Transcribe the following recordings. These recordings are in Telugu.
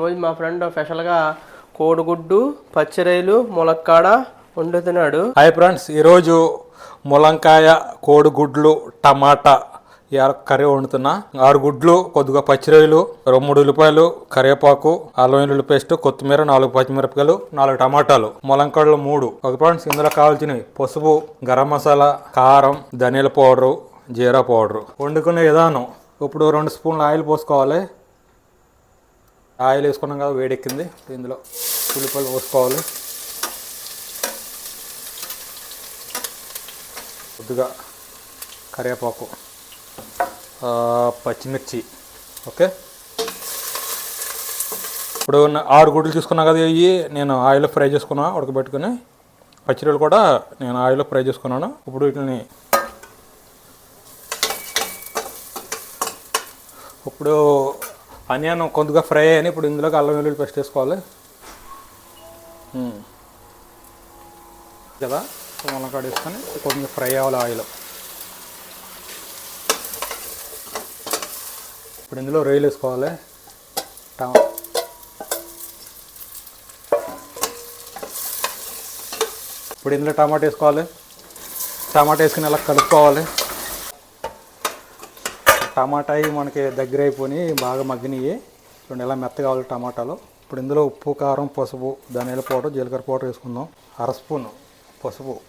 రోజు మా ఫ్రెండ్ స్పెషల్గా కోడిగుడ్డు పచ్చిరైలు ములక్కాడ వండుతున్నాడు. హాయ్ ఫ్రెండ్స్ ఈరోజు ములంకాయ కోడిగుడ్లు టమాటా కర్రీ వండుతున్నా. ఆరు గుడ్లు కొద్దిగా పచ్చిరొయ్యలు రెండు మూడు ఉల్లిపాయలు కరివేపాకు అల్లం వెల్లుల్లి పేస్ట్ కొత్తిమీర నాలుగు పచ్చిమిరపకాయలు నాలుగు టమాటాలు. ములంకాయలు మూడు. ఒక ఫ్రెండ్స్ ఇందులో కావాల్సినవి పసుపు గరం మసాలా కారం ధనియాల పౌడరు జీరా పౌడరు. వండుకునే విధానం. ఇప్పుడు రెండు స్పూన్లు ఆయిల్ పోసుకోవాలి. ఆయిల్ వేసుకున్నాం కదా వేడెక్కింది. ఇందులో ఉల్లిపాయలు పోసుకోవాలి. కొద్దిగా కరివేపాకు పచ్చిమిర్చి ఓకే? ఇప్పుడు నా- ఆరు గుడ్లు తీసుకున్నా కదా ఇవి నేను ఆయిల్లో ఫ్రై చేసుకున్నా ఉడకబెట్టుకుని. పచ్చిరలు కూడా నేను ఆయిల్లో ఫ్రై చేసుకున్నాను. ఇప్పుడు వీటిని ఇప్పుడు ఆనియన్ కొద్దిగా ఫ్రై అని ఇప్పుడు ఇందులోకి అల్లం వెల్లుల్లి పేస్ట్ వేసుకోవాలి. కదా? మునక్కాడ వేసుకొని కొద్దిగా ఫ్రై అవ్వాలి ఆయిల్. ఇప్పుడు ఇందులో రొయ్యలు వేసుకోవాలి. టమా ఇప్పుడు ఇందులో టమాటా వేసుకోవాలి. టమాటా వేసుకుని అలా కలుపుకోవాలి. టమాటాయి అవి మనకి దగ్గర అయిపోయి బాగా మగ్గినవి చూడండి ఎలా మెత్తగా కావాలి టమాటాలు. ఇప్పుడు ఇందులో ఉప్పు కారం పసుపు ధనియాల పౌడర్ జీలకర్ర పౌడర్ వేసుకుందాం. అర స్పూన్ పసుపు.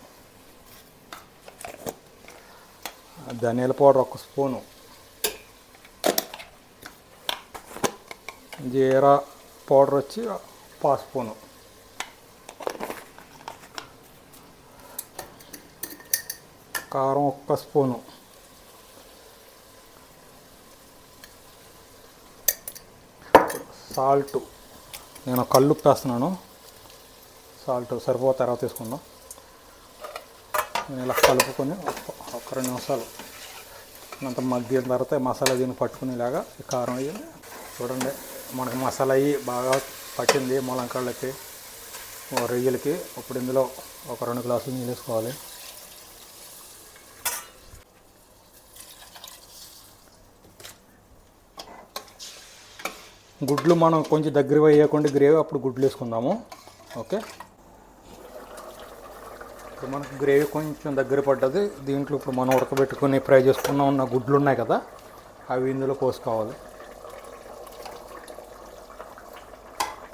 ధనియాల పౌడర్ ఒక స్పూను. జీరా పౌడర్ వచ్చి పా స్పూను. కారం ఒక్క స్పూను. సాల్ట్. నేను కళ్ళు వేస్తున్నాను సాల్ట్ సరిపో తర్వాత తీసుకుందాం. నేను ఇలా కలుపుకొని ఒక- రెండు నిమిషాలు అంత మగ్గిన తర్వాత మసాలా దీన్ని పట్టుకునేలాగా ఈ కారం అయ్యి చూడండి మనకి మసాలా అయ్యి బాగా పట్టింది ములంకాళ్ళకి రొయ్యలకి. ఇప్పుడు ఇందులో ఒక రెండు గ్లాసులు నీళ్ళు వేసుకోవాలి. గుడ్లు మనం కొంచెం దగ్గర వేయకుండా గ్రేవీ అప్పుడు గుడ్లు వేసుకుందాము. ఓకే? ఇప్పుడు మనకు గ్రేవీ కొంచెం దగ్గర పడ్డది. దీంట్లో ఇప్పుడు మనం ఉడకబెట్టుకుని ఫ్రై చేసుకున్న ఉన్న గుడ్లు ఉన్నాయి కదా అవి ఇందులో పోసుకోవాలి.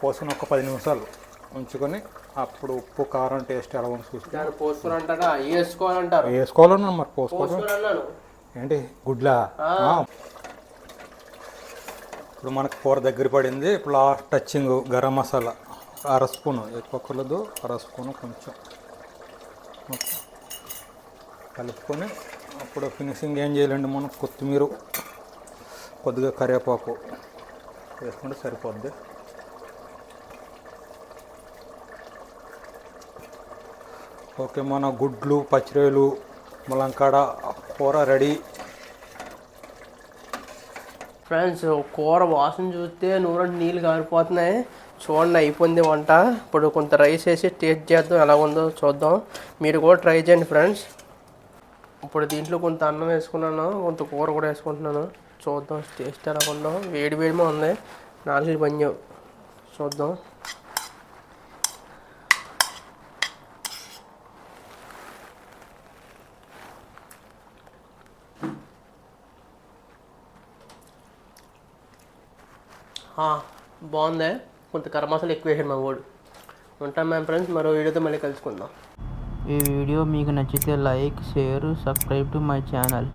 పోసిన ఒక పది నిమిషాలు ఉంచుకొని అప్పుడు ఉప్పు కారం టేస్ట్ ఎలా ఉందో చూసి దాన్ని పోసుకుని అంటారా వేసుకోవాలంటారు. వేసుకోవాలన్నా మరి అన్నాను. ఏంటి? గుడ్లా. ఇప్పుడు మనకు కూర దగ్గర పడింది. ఇప్పుడు లాస్ట్ టచ్చింగ్ గరం మసాలా. అర స్పూను ఎక్కువ కొలదు అర స్పూను కొంచెం. కలుపుకొని అప్పుడు ఫినిషింగ్ ఏం చేయాలండి మనం? కొత్తిమీర కొద్దిగా కరివేపాకు వేసుకుంటే సరిపోద్ది. ఓకే మన గుడ్లు పచ్చిరొయ్యలు ములంకాడ కూర రెడీ. ఫ్రెండ్స్ కూర వాసన చూస్తే నూనె నీళ్ళు కారిపోతున్నాయి. చూడండి అయిపోయింది వంట. ఇప్పుడు కొంత రైస్ వేసి టేస్ట్ చేద్దాం ఎలా ఉందో చూద్దాం. మీరు కూడా ట్రై చేయండి ఫ్రెండ్స్ ఇప్పుడు దీంట్లో కొంత అన్నం వేసుకున్నాను కొంత కూర కూడా వేసుకుంటున్నాను. చూద్దాం టేస్ట్ ఎలా ఉందో. వేడి వేడిమే ఉంది. నాలుగు పని చూద్దాం. బాగుందే? కొంత కర్మాసలు మసాలా ఎక్కువ వేసాడు మా వాడు. ఉంటాం మేము ఫ్రెండ్స్ మరో వీడియోతో మళ్ళీ కలుసుకుందాం. ఈ వీడియో మీకు నచ్చితే like share subscribe to my channel.